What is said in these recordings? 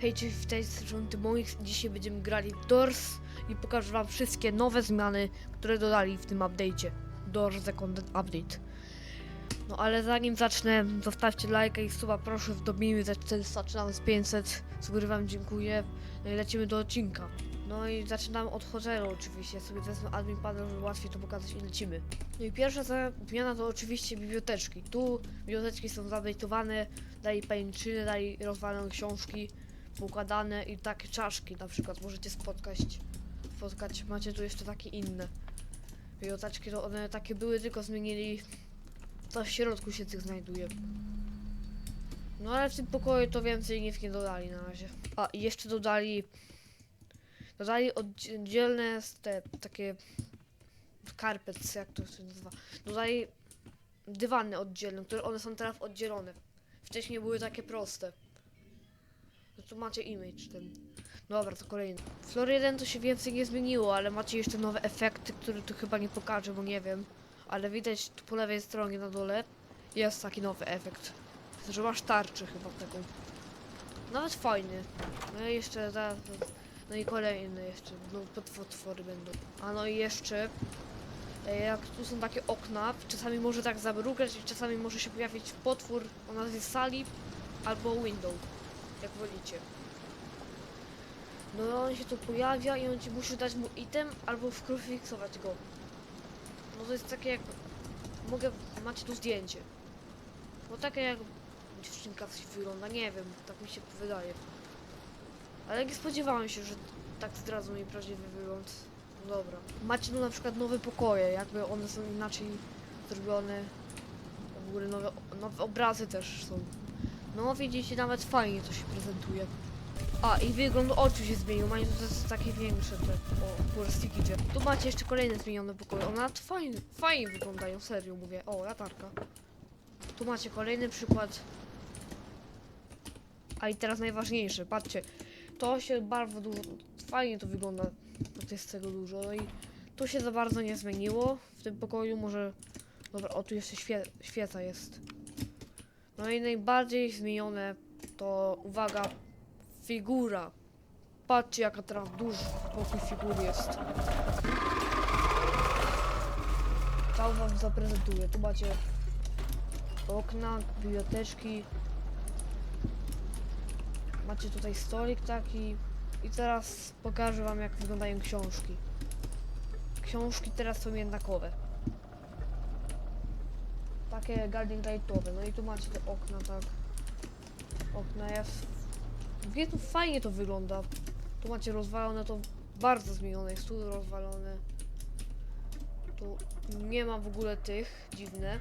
Hej, cześć, w tej stronie moich. Dzisiaj będziemy grali w Doors i pokażę wam wszystkie nowe zmiany, które dodali w tym update'cie. Doors The Content Update. No ale zanim zacznę, zostawcie lajka i suba, proszę, dobijmy za 400, zaczynamy z 500. Z góry wam dziękuję. No i lecimy do odcinka. No i zaczynamy od hotelu oczywiście. Sobie wezmę admin panel, żeby łatwiej to pokazać i lecimy. No i pierwsza za- zmiana to oczywiście biblioteczki. Tu biblioteczki są zaupdate'owane, dali pajęczyny, dali rozwalone książki poukładane i takie czaszki na przykład możecie spotkać. Spotkać. Macie tu jeszcze takie inne. Biblioteczki to one takie były, tylko zmienili co w środku się tych znajduje. No ale w tym pokoju to więcej nic nie dodali na razie. A i jeszcze dodali dodali oddzielne te takie carpets, jak to się nazywa. Dodali dywany oddzielne, które one są teraz oddzielone. Wcześniej były takie proste. Tu macie image ten. Dobra, to kolejny. Floor 1 to się więcej nie zmieniło, ale macie jeszcze nowe efekty, które tu chyba nie pokażę, bo nie wiem. Ale widać tu po lewej stronie na dole jest taki nowy efekt. Że masz tarczę chyba taką. Nawet fajny. No i jeszcze za, No i kolejny jeszcze. No potwory będą. A no i jeszcze e, jak tu są takie okna, czasami może tak zamrugać i czasami może się pojawić potwór o nazwie sali albo window, jak wolicie. No on się tu pojawia i on ci musi dać mu item albo wkrufiksować go. No to jest takie jak... Mogę... Macie tu zdjęcie. No takie jak dziewczynka wygląda, nie wiem, tak mi się wydaje. Ale nie spodziewałem się, że tak zdradzą jej prawdziwy wygląd. No dobra. Macie tu na przykład nowe pokoje, jakby one są inaczej zrobione. W ogóle nowe, nowe obrazy też są. No widzicie, nawet fajnie to się prezentuje. A i wygląd oczu się zmienił, mają tu też takie większe te, o, plastiki gdzie. Tu macie jeszcze kolejne zmienione pokoje, one nawet fajnie, fajnie wyglądają, serio mówię. O, latarka. Tu macie kolejny przykład. A i teraz najważniejsze, patrzcie. To się bardzo dużo, fajnie to wygląda, to jest tego dużo. No i to się za bardzo nie zmieniło w tym pokoju, może... Dobra, o tu jeszcze świe, świeca jest. No i najbardziej zmienione to, uwaga, figura. Patrzcie jaka teraz duża pokój figur jest. Cały wam zaprezentuję. Tu macie okna, biblioteczki. Macie tutaj stolik taki. I teraz pokażę wam jak wyglądają książki. Książki teraz są jednakowe. Takie Guardian Lightowe. No i tu macie te okna, tak. Okna jest Wie tu fajnie to wygląda. Tu macie rozwalone, to bardzo zmienione jest. Tu rozwalone. Tu nie ma w ogóle tych. Dziwne.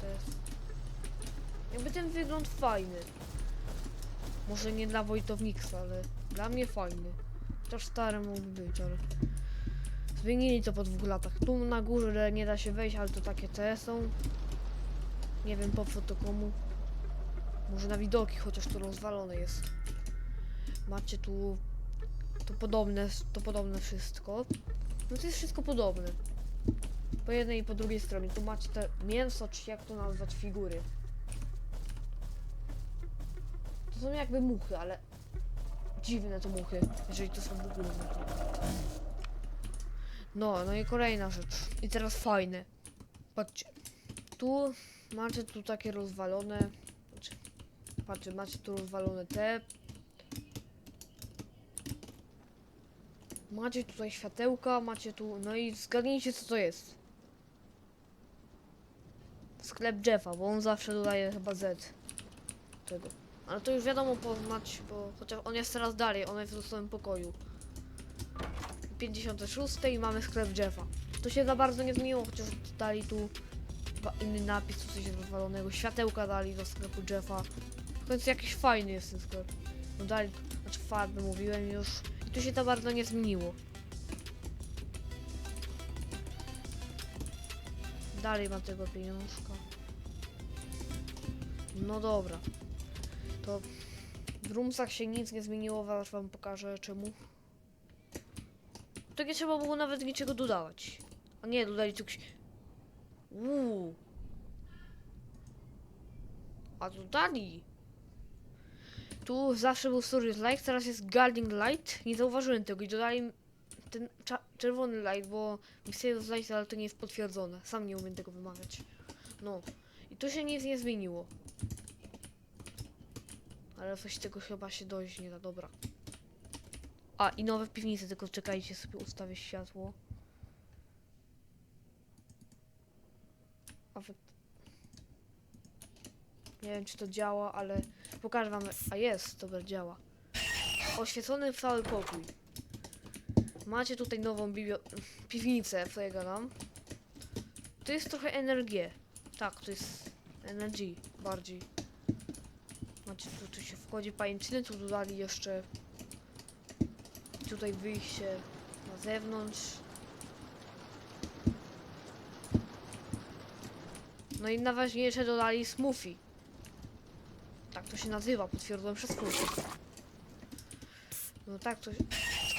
To jest... Jakby ten wygląd fajny. Może nie dla Wojtowniksa, ale dla mnie fajny. Chociaż stary mógł być, ale... Zmienili to po dwóch latach. Tu na górze nie da się wejść, ale to takie te są. Nie wiem po co to komu. Może na widoki, chociaż to rozwalone jest. Macie tu to podobne, to podobne wszystko. No to jest wszystko podobne. Po jednej i po drugiej stronie. Tu macie te mięso, czy jak to nazwać, figury. To są jakby muchy, ale dziwne to muchy, jeżeli to są w ogóle muchy. No, no i kolejna rzecz. I teraz fajne. Patrzcie. Tu macie tu takie rozwalone. Znaczy, Patrzcie, macie tu rozwalone te. Macie tutaj światełka, macie tu. No i zgadnijcie co to jest. Sklep Jeffa, bo on zawsze dodaje chyba Z. Tego. Ale to już wiadomo poznać, bo chociaż on jest teraz dalej, on jest w swoim pokoju. 56 i mamy sklep Jeffa. To się za bardzo nie zmieniło, chociaż dali tu chyba inny napis, co coś rozwalonego. Światełka dali do sklepu Jeffa. W końcu jakiś fajny jest ten sklep. No dali, znaczy farby mówiłem już. I tu się to bardzo nie zmieniło. Dalej ma tego pieniążka. No dobra. To w roomsach się nic nie zmieniło, aż wam pokażę czemu. To nie trzeba było nawet niczego dodawać. A nie, dodali tu Uuu. A dodali. Tu zawsze był Storage Light, teraz jest Guarding Light. Nie zauważyłem tego i dodali ten czerwony light, bo Mysterious Light, ale to nie jest potwierdzone. Sam nie umiem tego wymawiać. No. I tu się nic nie zmieniło. Ale coś z tego chyba się dojść nie da, dobra. A, i nowe piwnice, tylko czekajcie, sobie ustawię światło. A wy... Nie wiem, czy to działa, ale pokażę wam. A jest, dobra, działa. Oświetlony cały pokój. Macie tutaj nową biblio... piwnicę, co ja gadam. To jest trochę NRG. Tak, to jest NRG bardziej. Macie tu, tu się wchodzi pajęczyny, tu dodali jeszcze tutaj wyjście na zewnątrz. No i najważniejsze dodali smoothie. Tak to się nazywa, potwierdziłem przez smoothie. No tak to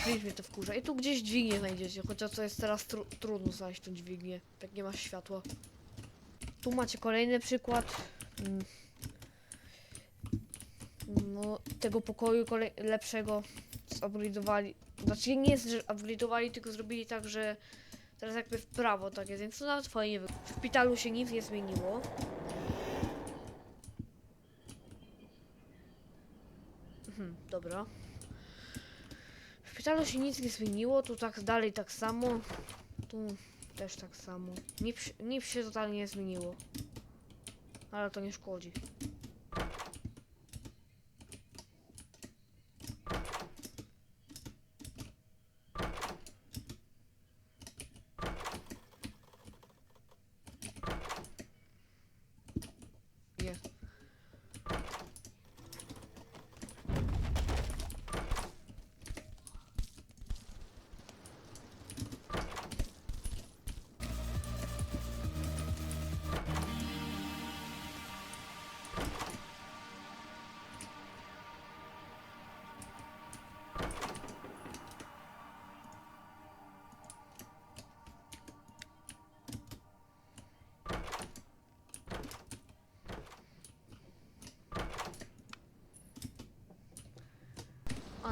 Skryć mnie to wkurza. I tu gdzieś dźwignię znajdziecie, chociaż to jest teraz tru trudno znaleźć tą dźwignię, jak nie ma światła. Tu macie kolejny przykład. mm, No, tego pokoju lepszego zupgrade'owali. Znaczy nie jest, że upgrade'owali, tylko zrobili tak, że teraz jakby w prawo tak jest, więc to nawet fajnie wy... W szpitalu się nic nie zmieniło. Mhm, dobra. W szpitalu się nic nie zmieniło, tu tak dalej tak samo. Tu też tak samo. Nic, nic się totalnie nie zmieniło. Ale to nie szkodzi.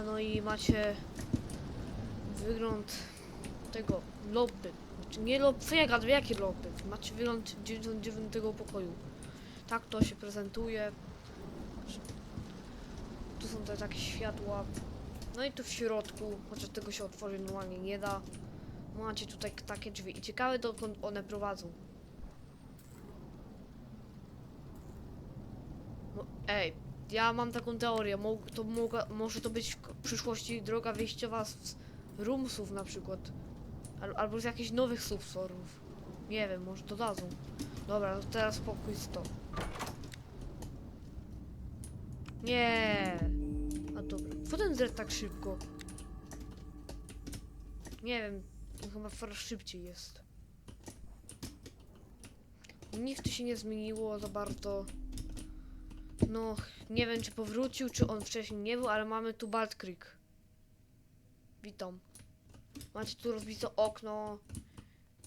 No i macie wygląd tego lobby. Znaczy nie lobby, co ja gadam, jaki lobby? Macie wygląd 99 pokoju. Tak to się prezentuje. Tu są te takie światła. No i tu w środku, chociaż tego się otworzyć normalnie nie da. Macie tutaj takie drzwi i ciekawe dokąd one prowadzą. No, ej, ja mam taką teorię, mo to mogła, może to być w przyszłości droga wyjściowa z, z roomsów na przykład. Al albo z jakichś nowych subsorów. Nie wiem, może dodadzą. Dobra, no teraz spokój 100. Nie. A dobra. Co ten zred tak szybko? Nie wiem, chyba coraz szybciej jest. Nic tu się nie zmieniło za bardzo. No, nie wiem czy powrócił, czy on wcześniej nie był, ale mamy tu Bald Creek. Witam. Macie tu rozbite okno.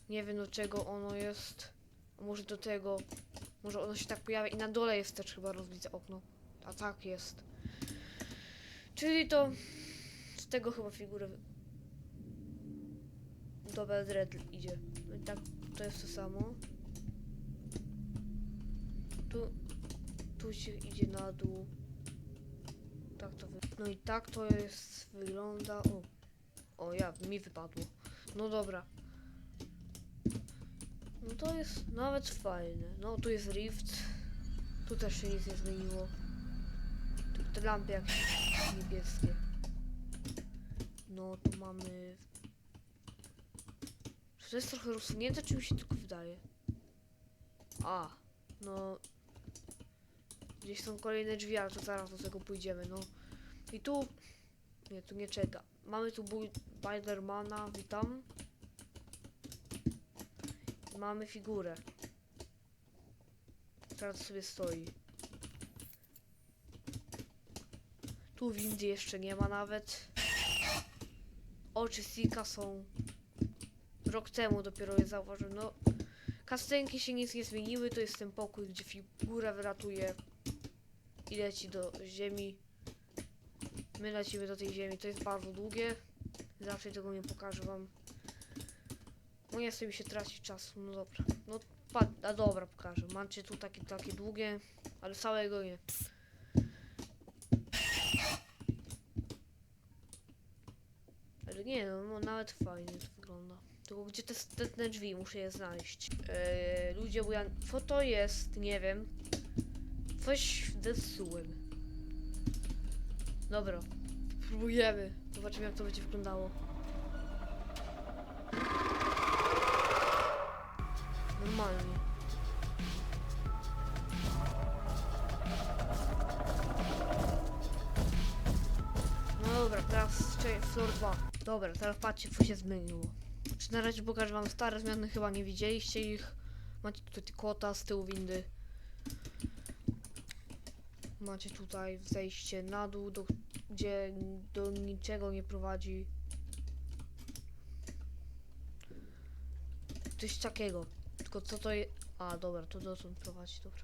Nie wiem do czego ono jest. Może do tego. Może ono się tak pojawia i na dole jest też chyba rozbite okno. A tak jest. Czyli to z tego chyba figurę. wy- Dobra, Dread idzie. No i tak to jest to samo. Tu tu się idzie na dół. Tak to. No i tak to jest, wygląda. O, o ja, mi wypadło. No dobra. No to jest nawet fajne. No tu jest rift. Tu też się nic nie zmieniło. Tu te lampy jakieś niebieskie. No tu mamy... Czy to jest trochę rozsunięte, czy mi się tylko wydaje? A, no Gdzieś są kolejne drzwi, ale to zaraz do tego pójdziemy, no. I tu... Nie, tu nie czeka. Mamy tu Spidermana, witam. Mamy figurę. Teraz sobie stoi. Tu windy jeszcze nie ma nawet. Oczy Sika są... Rok temu dopiero je zauważyłem, no... Kastenki się nic nie zmieniły, to jest ten pokój, gdzie figura wylatuje i leci do ziemi. My lecimy do tej ziemi. To jest bardzo długie. Zawsze tego nie pokażę wam. No nie mi się tracić czasu. No dobra. No a dobra, pokażę. Macie tu takie, takie długie, ale całego nie. Ale nie, no, no nawet fajnie to wygląda. Tylko gdzie te, te, te drzwi? Muszę je znaleźć. Eee, ludzie, bo ja... Co to jest? Nie wiem. Coś zepsułem. Dobra. Próbujemy. Zobaczymy jak to będzie wyglądało. Normalnie. No dobra, teraz floor 2. Dobra, teraz patrzcie co się zmieniło. Czy na razie pokażę wam stare zmiany, chyba nie widzieliście ich. Macie tutaj kota z tyłu windy. Macie tutaj zejście na dół, do, gdzie do niczego nie prowadzi. Coś takiego. Tylko co to jest? A, dobra, to dotąd prowadzi, dobra.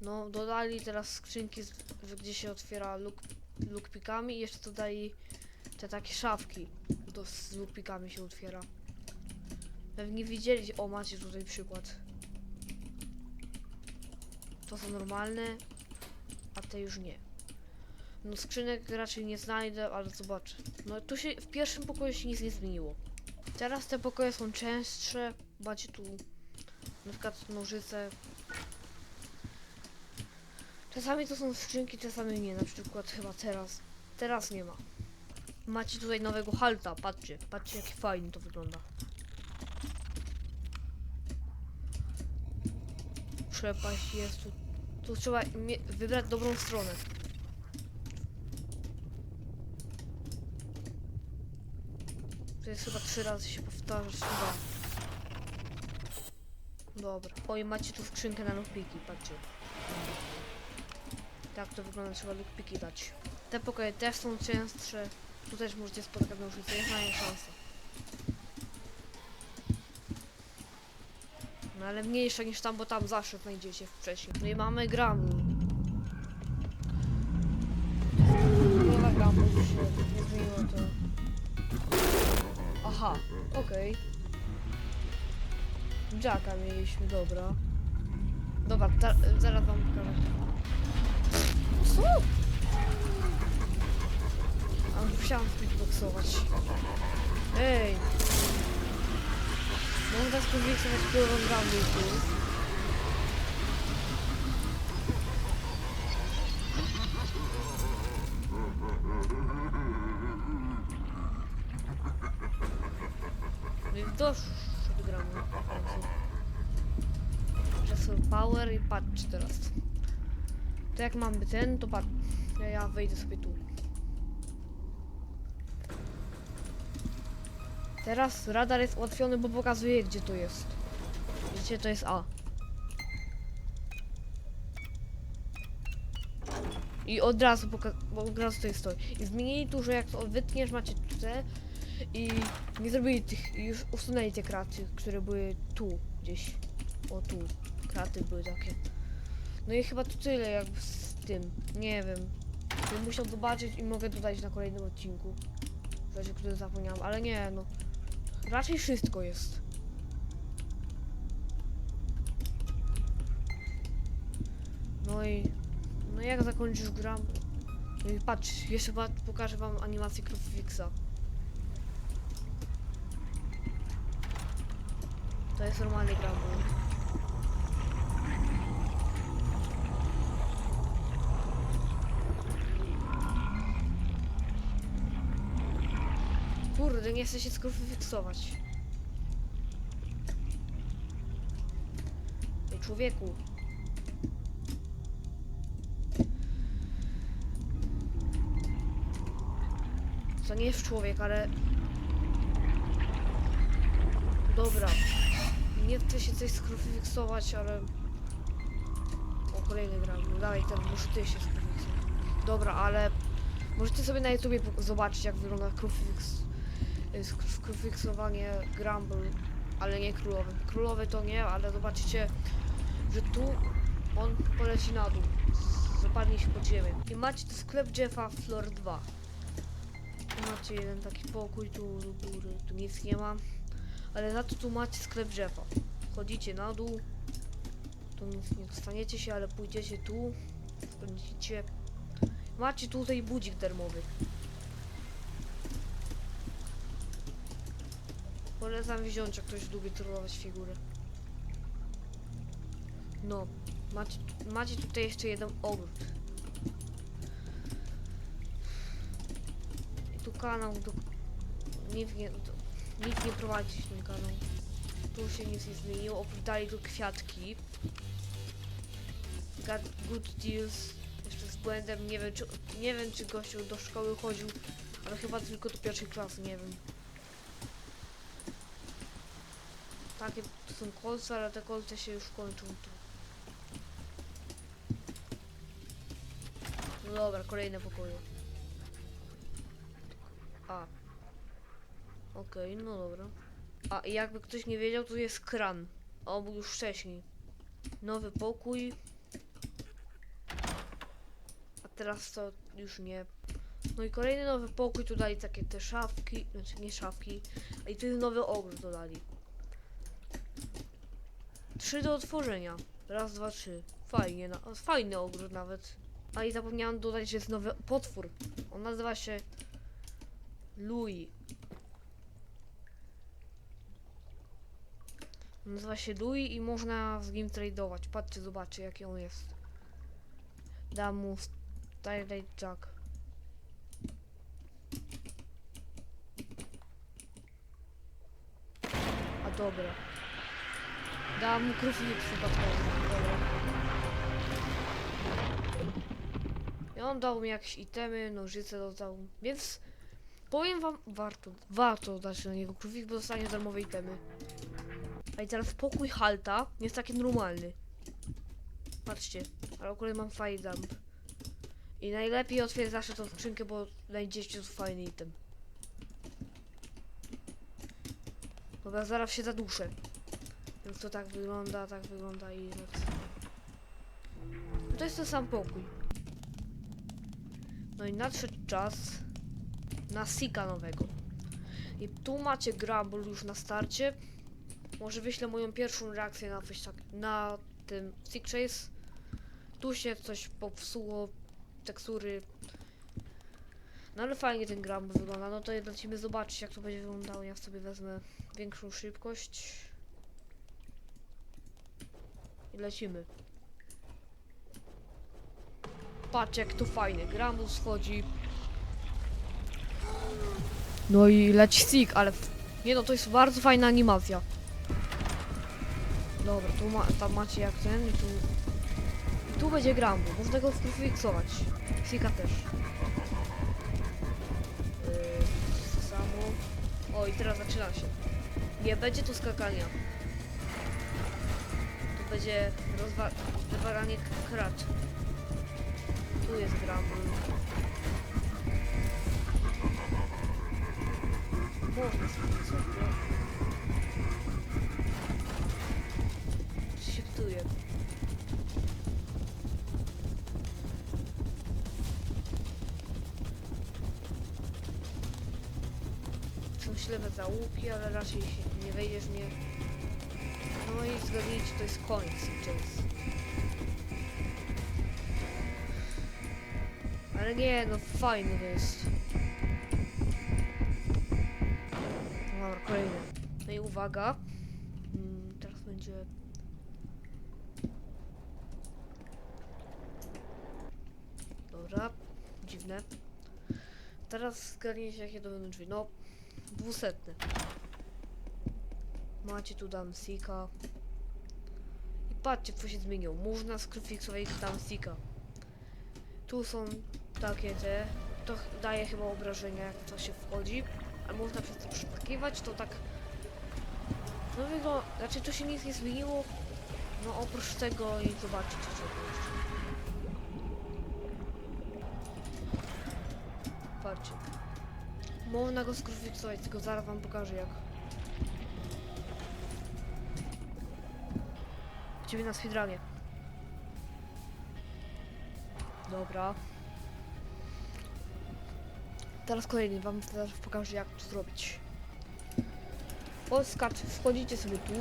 No, dodali teraz skrzynki, z, gdzie się otwiera luk, lukpikami i jeszcze dodali te takie szafki. To z lukpikami się otwiera. Pewnie widzieli, o macie tutaj przykład. To są normalne, te już nie. No skrzynek raczej nie znajdę, ale zobaczę. No tu się, w pierwszym pokoju się nic nie zmieniło. Teraz te pokoje są częstsze, macie tu na przykład nożyce. Czasami to są skrzynki, czasami nie, na przykład chyba teraz. Teraz nie ma. Macie tutaj nowego halta, patrzcie, patrzcie jaki fajnie to wygląda. Przepaść jest tu. Tu trzeba wybrać dobrą stronę. To jest chyba trzy razy się powtarza, chyba. Dobra. Oj, macie tu skrzynkę na lockpiki, patrzcie. Tak to wygląda, trzeba lockpiki dać. Te pokoje też są częstsze. Tu też możecie spotkać nożyce, jest mała szansa. No ale mniejsza niż tam, bo tam zawsze znajdziecie wcześniej. No i mamy gramu. Połowa gramu się nie zmieniło to. Aha, okej. Jacka mieliśmy, dobra. Dobra, zaraz wam pokażę. Co? A musiałam speedboxować. Ej! Można speedboxować połową gramu tu. No i doszło do gramu. Pressure power i patrz teraz. To jak mamy ten, to patrz. Ja, ja wejdę sobie tu. Teraz radar jest ułatwiony, bo pokazuje gdzie to jest. Widzicie, to jest A. I od razu bo od razu tutaj stoi. I zmienili tu, że jak to wytniesz, macie te i nie zrobili tych, już usunęli te kraty, które były tu gdzieś. O tu, kraty były takie. No i chyba to tyle jakby z tym, nie wiem. Bym musiał zobaczyć i mogę dodać na kolejnym odcinku. Rzeczy, które zapomniałam, ale nie no. Raczej wszystko jest. No i... No jak zakończysz gram? No i patrz, jeszcze pokażę wam animację Crucifixa. To jest normalny gram. Kurde, nie chcę się skrucyfiksować. Ej, człowieku. To nie jest człowiek, ale... Dobra. Nie chcę się coś skrucyfiksować, ale... O, kolejny gram. No dalej, ten muszę ty się skrucyfiksować. Dobra, ale... Możecie sobie na YouTubie zobaczyć, jak wygląda krucyfiks... y, Skrucyksowanie Grumble, ale nie królowy. Królowy to nie, ale zobaczycie, że tu on poleci na dół. Zapadnie się pod ziemię. I macie tu sklep Jeffa Floor 2. Tu macie jeden taki pokój, tu do góry, tu nic nie ma. Ale za to tu macie sklep drzewa. Chodzicie na dół. Tu nic nie dostaniecie się, ale pójdziecie tu. Spędzicie. Macie tutaj budzik darmowy. Polecam wziąć, jak ktoś lubi trollować figury. No, macie, macie tutaj jeszcze jeden ogród. Tu kanał, do, nic, nie, do, nic nie prowadzi ten kanał. Tu się nic nie zmieniło, oprócz dali tu kwiatki. Got good deals. Jeszcze z błędem, nie wiem czy, nie wiem czy gościu do szkoły chodził, ale chyba tylko do pierwszej klasy, nie wiem. Takie to są kolce, ale te kolce się już kończą tu. No dobra, kolejne pokoje. A. Okej, no dobra. A i jakby ktoś nie wiedział, tu jest kran. O, był już wcześniej. Nowy pokój. A teraz to już nie. No i kolejny nowy pokój, tu dali takie te szafki, znaczy nie szafki. A i tu nowy ogród dodali. Trzy do otworzenia. Raz, dwa, trzy. Fajnie, na, fajny ogród nawet. A i zapomniałam dodać, że jest nowy potwór. On nazywa się Louis. Nazywa się Louis i można z nim tradeować. Patrzcie, zobaczcie jaki on jest. Dam mu Starlight Jack. A dobra. Dam mu krównik przypadkowy. Dobra. I on dał mi jakieś itemy, nożyce dodał, więc powiem wam, warto, warto dać na niego krównik, bo dostanie darmowe itemy. A i teraz pokój Halta jest taki normalny. Patrzcie, ale akurat mam fire dump. I najlepiej otwierać zawsze tą skrzynkę, bo znajdziecie tu fajny item. Dobra, zaraz się zaduszę. Więc to tak wygląda, tak wygląda i tak. To jest ten sam pokój. No i nadszedł czas na Sika nowego. I tu macie Grumble już na starcie. Może wyślę moją pierwszą reakcję na, tak, na tym Sick Chase. Tu się coś popsuło, tekstury. No ale fajnie ten Grumble wygląda. No to lecimy zobaczyć jak to będzie wyglądało. Ja sobie wezmę większą szybkość. I lecimy. Patrz jak to fajnie. Grumble schodzi. No i leci stick, ale... Nie no, to jest bardzo fajna animacja. Dobra, tu ma, tam macie jak ten i tu... I tu będzie Grumble. Można go sfiksować. Sika też. Yy, samo. O i teraz zaczyna się. Nie będzie tu skakania. Będzie rozwa- wywalanie k- krat. Tu jest Grumble. Można sobie sobie. Shiftuję. Są ślepe załuki, ale raczej się nie wejdziesz mnie. No i zgadnijcie, to jest koniec Chase. Ale nie, no fajny jest. Dobra, kolejny. No i uwaga. Mm, teraz będzie... Dobra, dziwne. Teraz zgadnijcie jakie to będą drzwi. No, dwusetne. Macie tu Damsika. I patrzcie co się zmieniło. Można skryfiksować Damsika. Tu są takie te. To daje chyba obrażenia jak to się wchodzi. A można przez to przeskakiwać, to tak... No wygląda... Znaczy tu się nic nie zmieniło. No oprócz tego i zobaczycie co jeszcze. Patrzcie. Można go skryfiksować, tylko zaraz wam pokażę jak. Ciebie na speedrunie. Dobra. teraz kolejny, wam teraz pokażę jak to zrobić. Podskacz, wchodzicie sobie tu,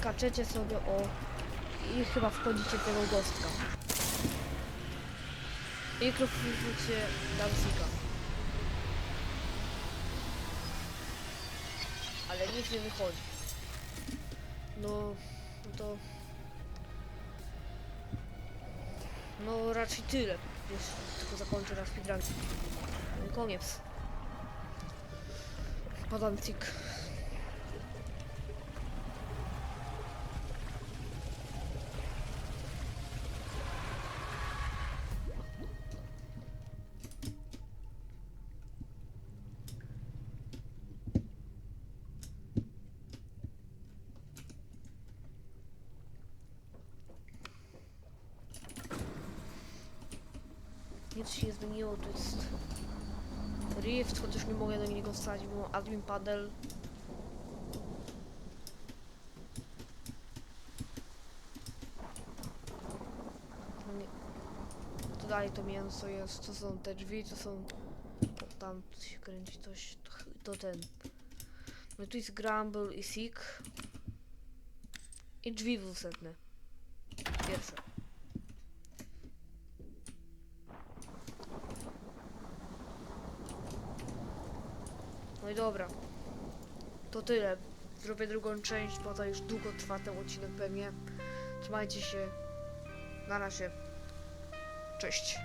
skaczecie sobie o i chyba wchodzicie tego gostka. I klikujecie Danzika. Ale nic nie wychodzi. No, no to... No raczej tyle. Już tylko zakończę na speedrun. Koniec. Padancik. Nic się nie zmieniło, to jest Rift, chociaż nie mam admin panel. No nie- To mięso jest, to są te drzwi, to są... Tam się kręci coś, to, to ten. No tu jest Grumble i Seek. I drzwi dwusetne. Pierwsze. No i dobra. To tyle. Zrobię drugą część, bo to już długo trwa ten odcinek pewnie. Trzymajcie się. Na razie. Cześć.